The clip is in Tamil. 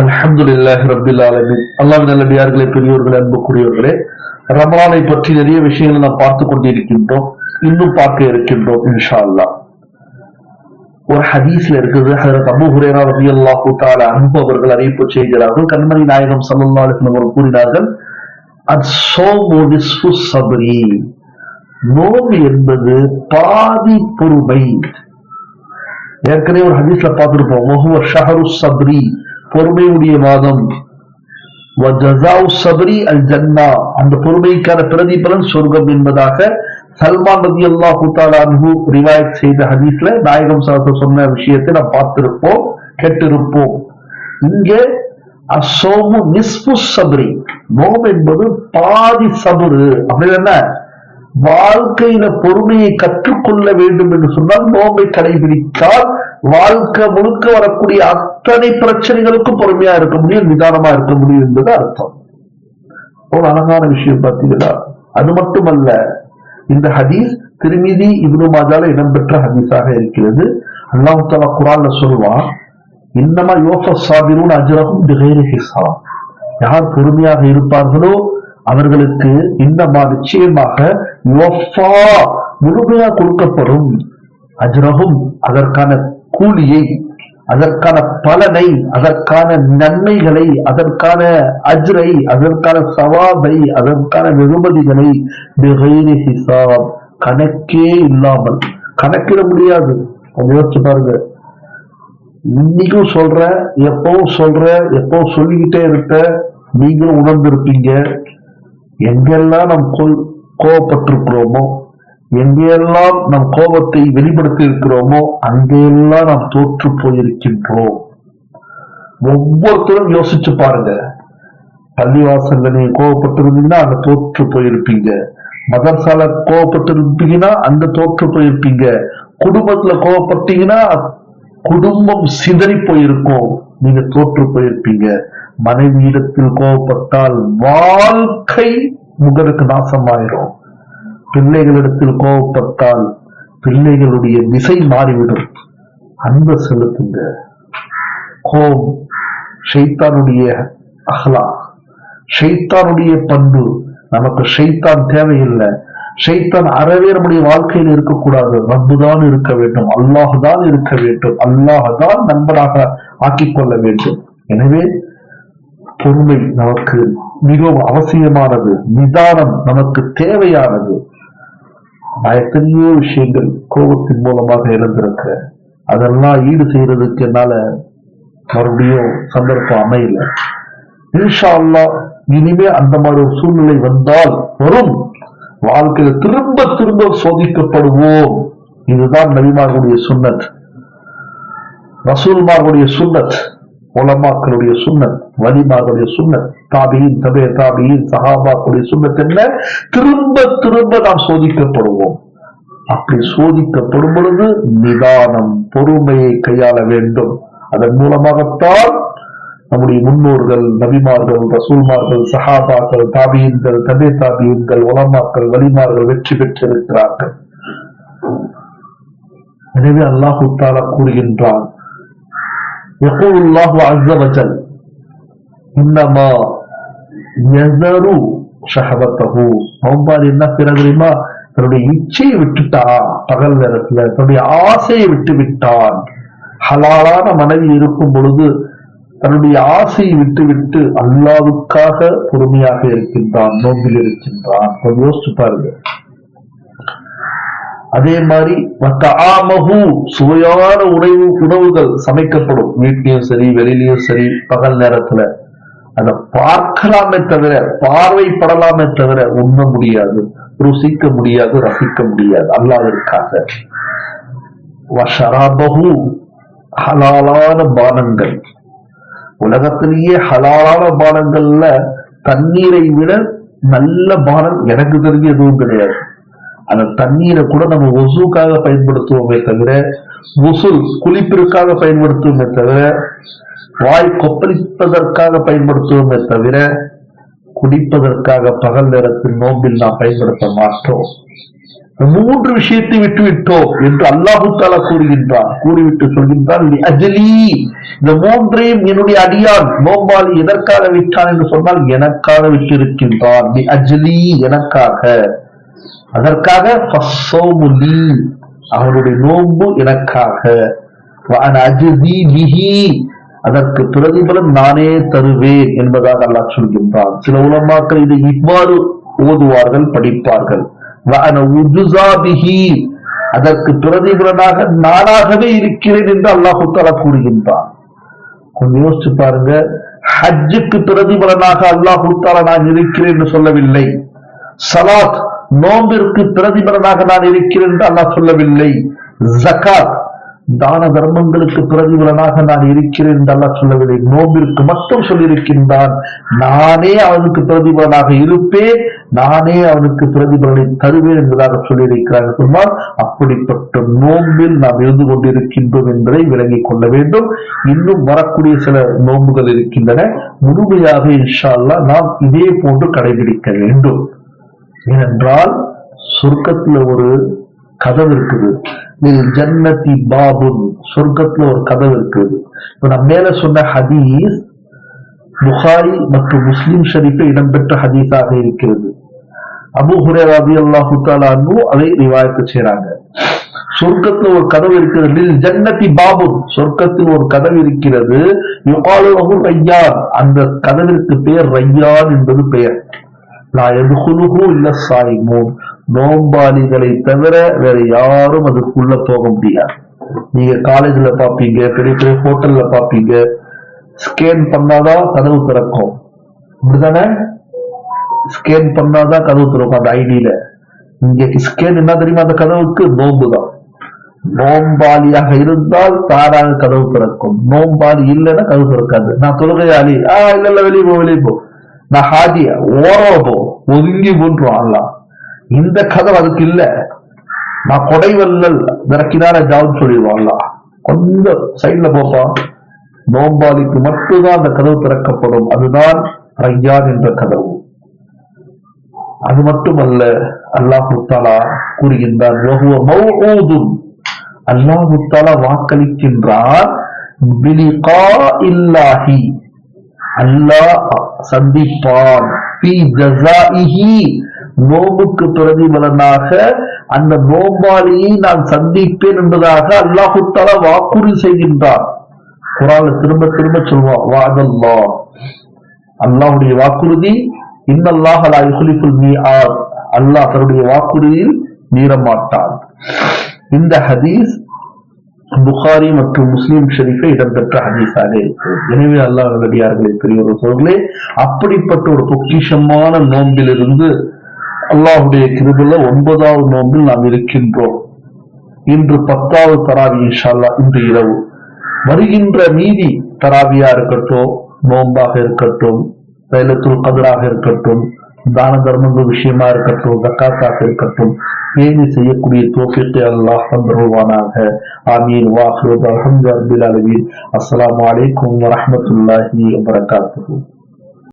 அல்ஹம்துலில்லாஹி ரப்பில் ஆலமீன். அல்லாஹ்வின் நல்லடியார்களே பெரியோர்களே அன்புக்குரியவர்களே ரமலானை பற்றி நிறைய விஷயங்களை நாம் பார்த்து கொண்டிருக்கின்றோம் இன்னும் பார்க்க இருக்கின்றோம் இன்ஷா அல்லா ஒரு ஹதீஸ்ல இருக்குது ஹஜரத் அபூ ஹுரேரா ரலியல்லாஹு தஆலா அன்பு அவர்கள் அறிவிப்பு செய்கிறார்கள். கண்மணி நாயகம் ஸல்லல்லாஹு அவர்கள் கூறினார்கள் அஸ்ஸௌமு நிஸ்ஃபு ஸப்ரி. நோம்பு என்பது பாதி பொறுமை. ஏற்கனவே ஒரு ஹதீஸ்ல பார்த்திருப்போம் வஹுவ ஷஹரு சப்ரி பொறுமையுடைய மாதம் சபரி அல் ஜன்னா. அந்த பொறுமைக்கான பிரதிபலன் சொர்க்கம் என்பதாக சல்மான் ரதி அல்லாஹு அன்ஹு ரிவாயத் செய்த ஹதீஸ்ல நாயகம் சாஸ்திரம் சொன்ன விஷயத்தை நாம் பார்த்திருப்போம் கேட்டிருப்போம். இங்கே அசோமு நிஸ்பு சபரி. நோம் என்பது பாதி சபுரு. அப்படின்னு என்ன வாழ்க்கையில பொறுமையை கற்றுக்கொள்ள வேண்டும் என்று சொன்னால் நோம்பை கடைபிடித்தால் வாழ்க்கை முழுக்க வரக்கூடிய அத்தனை பிரச்சனைகளுக்கும் பொறுமையா இருக்க முடியும் நிதானமா இருக்க முடியும் என்பது அர்த்தம். ஒரு அழகான விஷயம் பார்த்தீங்கன்னா அது மட்டுமல்ல இந்த ஹதீஸ் திருமிதி இப்னு மாஜால இடம்பெற்ற ஹதீஸாக இருக்கிறது. அல்லாஹு தஆலா குர்ஆன்ல சொல்வான் இன்னமா யோச சாபிரூன் அஜரகும் பிகைரி ஹிசாப் யார் பொறுமையாக இருப்பார்களோ அவர்களுக்கு இன்னமா நிச்சயமாக யோஃபா முழுமையா கொடுக்கப்படும் அஜரகும் அதற்கான கூலியை அதற்கான பலனை அதற்கான நன்மைகளை அதற்கான அஜ்ரை அதற்கான சவாபை அதற்கான வெகுமதிகளை பிகைரி ஹிசாப் கணக்கே இல்லாமல் கணக்கிட முடியாது. யோசிச்சு பாருங்க. இன்னைக்கும் சொல்ற எப்பவும் சொல்ற எப்பவும் சொல்லிக்கிட்டே இருக்க நீங்களும் உணர்ந்திருப்பீங்க. எங்கெல்லாம் நாம் கோ- கோபப்பட்டிருக்கிறோமோ எங்கெல்லாம் நம் கோபத்தை வெளிப்படுத்தி இருக்கிறோமோ அங்கெல்லாம் நாம் தோற்று போயிருக்கின்றோம். ஒவ்வொருத்தரும் யோசிச்சு பாருங்க. பள்ளிவாசல்ல நீங்க கோபப்பட்டிருந்தீங்கன்னா அங்க தோற்று போயிருப்பீங்க. மதர்சால கோவப்பட்டு இருப்பீங்கன்னா அங்க தோற்று போயிருப்பீங்க. குடும்பத்துல கோவப்பட்டீங்கன்னா குடும்பம் சிதறி போயிருக்கும். நீங்க தோற்று போயிருப்பீங்க. மனைவியிடத்தில் கோவப்பட்டால் வாழ்க்கை முகருக்கு நாசமாயிரும். பிள்ளைகளிடத்தில் கோபப்பட்டால் பிள்ளைகளுடைய திசை மாறிவிடும். அன்பு செலுத்துங்க. கோபம் ஷைத்தானுடைய அஹ்லா ஷைத்தானுடைய பண்பு. நமக்கு ஷைத்தான் தேவையில்லை. ஷைத்தான் அறவே நம்முடைய வாழ்க்கையில் இருக்கக்கூடாது. ரப்புதான் இருக்க வேண்டும். அல்லாஹ் தான் இருக்க வேண்டும். அல்லாஹ் தான் நண்பனாக ஆக்கிக் வேண்டும். எனவே பொறுமை நமக்கு மிகவும் அவசியமானது. நிதானம் நமக்கு தேவையானது. எத்தனையோ விஷயங்கள் கோபத்தின் மூலமாக இழந்திருக்க அதெல்லாம் ஈடு செய்யறதுக்கு என்னால மறுபடியும் சந்தர்ப்பம் அமையல. இன்ஷா அல்லாஹ் இனிமே அந்த மாதிரி ஒரு சூழ்நிலை வந்தால் வரும். வாழ்க்கையில திரும்ப திரும்ப சோதிக்கப்படுவோம். இதுதான் நபிமார்களுடைய சுன்னத். ரசூல்மார்களுடைய சுன்னத். உலமாக்களுடைய சுண்ணத் வலிமார்களுடைய சுண்ணத் தாபியின் தபே தாபியின் சஹாபாக்களுடைய சுண்ணத் என்ன? திரும்ப திரும்ப நாம் சோதிக்கப்படுவோம். அப்படி சோதிக்கப்படும் பொழுது நிதானம் பொறுமையை கையாள வேண்டும். அதன் மூலமாகத்தான் நம்முடைய முன்னோர்கள் நபிமார்கள் ரசூல்மார்கள் சஹாபாக்கள் தாபியன்கள் தபே தாபியன்கள் உலமாக்கள் வலிமார்கள் வெற்றி பெற்றிருக்கிறார்கள். எனவே அல்லாஹு தாலா கூறுகின்றான் يقول الله عز وجل إنما يذر شهوته நோம்பார் என்ன செய்யறது தெரியுமா தன்னுடைய இச்சையை விட்டுட்டா பகல் நேரத்துல தன்னுடைய ஆசையை விட்டு விட்டான் ஹலாலான மனைவி இருக்கும் பொழுது தன்னுடைய ஆசையை விட்டு விட்டு அல்லாவுக்காக பொறுமையாக இருக்கின்றான் நோம்பில் இருக்கின்றான் கொஞ்சம் யோசிச்சு பாருங்க அதே மாதிரி சுவையான உணவு உணவுகள் சமைக்கப்படும். வீட்லயும் சரி வெளியிலயும் சரி பகல் நேரத்துல. அதை பார்க்கலாமே தவிர பார்வைப்படலாமே தவிர உண்ண முடியாது ருசிக்க முடியாது ரசிக்க முடியாது. அல்லாவிற்காக. வஷராபகு ஹலாலான பானங்கள். உலகத்திலேயே ஹலாலான பானங்கள்ல தண்ணீரை விட நல்ல பானம் எனக்கு தெரிஞ்சு எதுவும் கிடையாது. அந்த தண்ணீரை கூட நம்ம ஒசுக்காக பயன்படுத்துவோமே தவிர உசுல் குளிப்பிற்காக பயன்படுத்துவோமே தவிர வாய் கொப்பளிப்பதற்காக பயன்படுத்துவோமே தவிர குடிப்பதற்காக பகல் நேரத்தில் நோம்பில் நாம் பயன்படுத்த மாட்டோம். மூன்று விஷயத்தை விட்டு விட்டோம் என்று அல்லாஹு தாலா கூறுகின்றான். கூறிவிட்டு சொல்கின்றான் அஜலி இந்த மூன்றையும் என்னுடைய அடியான் நோம்பாளி எதற்காக விட்டான்? என்று சொன்னால் எனக்காக விட்டிருக்கின்றான். "லி அஜலி எனக்காக. அதற்காக அவனுடைய நோன்பு எனக்காக. அதற்கு பிரதிபலன் நானே தருவேன் என்பதாக அல்லாஹ் சொல்கின்றான். சில உலமாக்கள் இதை இவ்வாறு ஓதுவார்கள் படிப்பார்கள். அதற்கு பிரதிபலனாக நானாகவே இருக்கிறேன் என்று அல்லாஹு தஆலா கூறுகின்றான். கொஞ்சம் யோசிச்சு பாருங்க. ஹஜ்ஜுக்கு பிரதிபலனாக அல்லாஹு தஆலா நான் இருக்கிறேன் என்று சொல்லவில்லை. சலாத் நோம்பிற்கு பிரதிபலனாக நான் இருக்கிறேன் என்று அல்லாஹ் சொல்லவில்லை. ஜக்காத் தான தர்மங்களுக்கு பிரதிபலனாக நான் இருக்கிறேன் என்று அல்லாஹ் சொல்லவில்லை. நோம்பிற்கு மட்டும் சொல்லியிருக்கின்றான் நானே அவனுக்கு பிரதிபலனாக இருப்பேன் நானே அவனுக்கு பிரதிபலனை தருவேன் என்பதாக சொல்லியிருக்கிறார் சொன்னால் அப்படிப்பட்ட நோம்பில் நாம் இருந்து கொண்டிருக்கின்றோம் என்பதை விளங்கிக் கொள்ள வேண்டும். இன்னும் வரக்கூடிய சில நோன்புகள் இருக்கின்றன. முழுமையாக இன்ஷா அல்லாஹ் நாம் இதே போன்று கடைபிடிக்க வேண்டும். ஏனென்றால் சொர்க்கத்துல ஒரு கதவு இருக்குது. இதில் ஜன்னதி பாபுன். சொர்க்கத்துல ஒரு கதவு இருக்குது. இப்ப நம்ம மேல சொன்ன ஹதீஸ் புகாரி மற்றும் முஸ்லிம் ஷரீஃபில் இடம்பெற்ற ஹதீஸாக இருக்கிறது. அபு ஹுரேரா ரலியல்லாஹு தஆலா அன்ஹு அதை ரிவாயத்து செய்யறாங்க சொர்க்கத்தில் ஒரு கதவு இருக்கிறது லில் ஜன்னதி பாபுன். சொர்க்கத்தில் ஒரு கதவு இருக்கிறது. யுகாலு ரையான் அந்த கதவிற்கு பெயர் ரையான் என்பது பெயர். லா இல்ல சாயிமூன் நோம்பாளிகளை தவிர வேற யாரும் அதுக்குள்ள போக முடியாது. நீங்க காலேஜ்ல பாப்பீங்க பெரிய பெரிய ஹோட்டல்ல பாப்பீங்க ஸ்கேன் பண்ணாதான் கதவு திறக்கும். அப்படிதானே ஸ்கேன் பண்ணாதான் கதவு திறக்கும் அந்த ஐடியில. இங்க ஸ்கேன் என்ன தெரியுமா? அந்த கதவுக்கு நோம்பு தான். நோம்பாளியாக இருந்தால் தாராக கதவு திறக்கும். நோம்பாளி இல்லைன்னா கதவு திறக்காது. நான் தொழுகையாளி. ஆஹ் இல்ல இல்ல வெளியே போ வெளியே போ. நான் ஹாஜியா ஓரம் ஒதுங்கி போன்றோம் அல்லா இந்த கதவு அதுக்கு இல்ல. நான் கொடைவல்லல் விறக்கினார ஜாப் சொல்லிடுவான் அல்லாஹ் கொஞ்சம் சைட்ல போப்பா. நோம்பாளிக்கு மட்டும்தான் அந்த கதவு திறக்கப்படும். அதுதான் ரையான் என்ற கதவு. அது மட்டுமல்ல அல்லாஹ் முத்தாலா கூறுகின்றான் அல்லாஹ் முத்தாலா அல்லாஹு வாக்களிக்கின்றான் அல்லாஹ் சந்திப்பான். நோம்புக்கு பிரதிபலனாக அந்த நோம்பாளியை நான் சந்திப்பேன் என்பதாக அல்லாஹு தாலா வாக்குறுதி செய்கின்றான். குரால திரும்ப திரும்ப சொல்வான் வாதல்லா அல்லாஹுடைய வாக்குறுதி இன்னல்லாஹ் லா நீ ஆர் அல்லாஹ் தன்னுடைய வாக்குறுதியில் மீறமாட்டான். இந்த ஹதீஸ் புகாரி மற்றும் முஸ்லீம் ஷெரீஃபை இடம்பெற்ற ஹதீஸாக இருக்கிறது எனவே அல்லாஹ் நல்லடியார்களே பெரியவர் சோர்களே அப்படிப்பட்ட ஒரு பொக்கிஷமான நோம்பிலிருந்து அல்லாஹுடைய கிருபில ஒன்பதாவது நோம்பில் நாம் இருக்கின்றோம். இன்று பத்தாவது தராவி இன்ஷால்லா அல்லாஹ் இன்று இரவு. வருகின்ற மீதி தராவியா இருக்கட்டும் நோம்பாக இருக்கட்டும் லைலத்துல் கதராக இருக்கட்டும் தான தர்மங்கள் விஷயமா இருக்கட்டும் ஜக்காத்தாக இருக்கட்டும் பேணி செய்யக்கூடிய தோஃபித்தை அல்லாஹ் தந்தருவானாக ஆமீன் வாஹ்ருத் அல்ஹம்து ரப்பில் ஆலமீன் அஸ்ஸலாமு அலைக்கும் வரஹ்மத்துல்லாஹி வபரகாத்துஹு